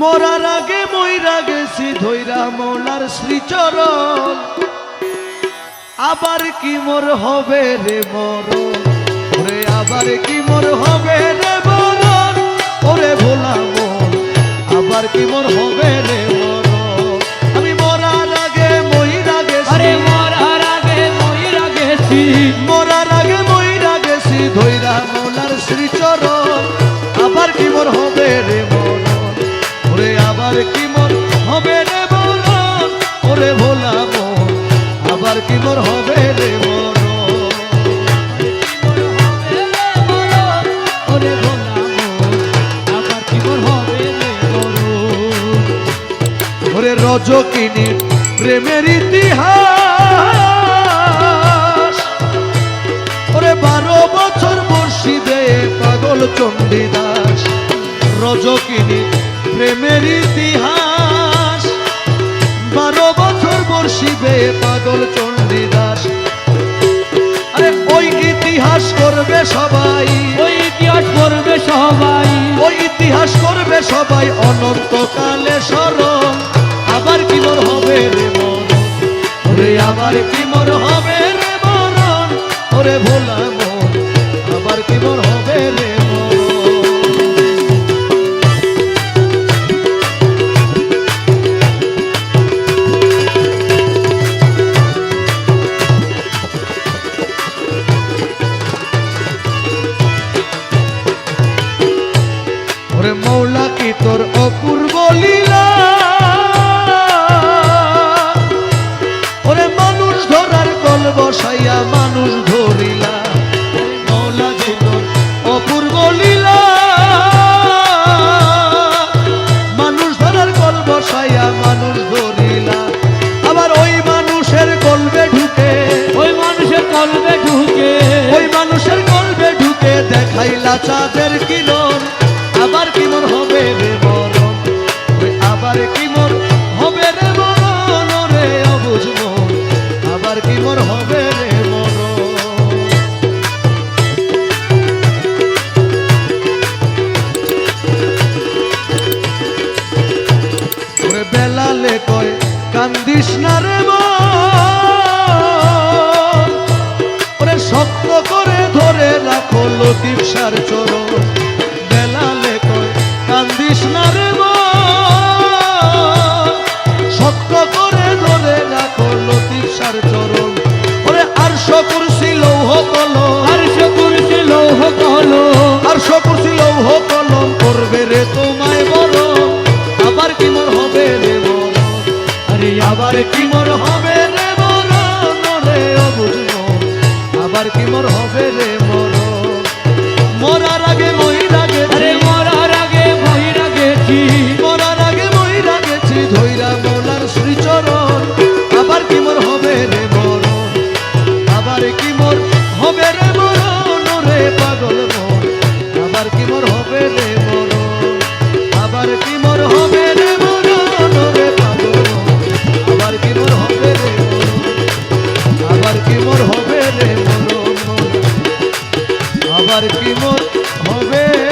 মরার আগে মইরা গেছি ধৈরা মোলার শ্রীচরণ। আবার কি মোর হবে রে মরণ? ওরে আবার কি মোর হবে রে মরণ? ওরে ভোলা মন, আবার কি মোর হবে মোর হবে রে মরণ ওরে ভোলা আবার কি মোর হবে রে রজকিনী প্রেমের ইতিহাস। ওরে বারো বছর বর্ষি পাগল চণ্ডীদাস। রজকিনী প্রেমের ইতিহাস। বারো বছর বর্ষি পাগল চণ্ডীদাস। করবে সবাই। ওই ইতিহাস করবে সবাই। ওই ইতিহাস করবে সবাই। অনন্তকালে স্মরণ ওরে মৌলা কি তোর অপূর্ব লীলা? ওরে মানুষ ধরার কল বসাইয়া মানুষ ধরিলা। মৌলা তোর অপূর্ব লীলা? মানুষ ধরার কল বসাইয়া মানুষ ধরিলা। আবার ওই মানুষের কলবে ঢুকে। ওই মানুষের কলবে ঢুকে। ওই মানুষের কলবে ঢুকে দেখাইলা চাঁদের কিরণ হবে রে বেলালে কয় কান্দিস না রে ওরে শক্ত করে ধরে রাখো লতিফ সার চরণ বেলালে কয় কান্দিস না মোর হবে রে মরণ নরে অবুঝ আবার কি মোর হবে রে আবার কি মন হবে?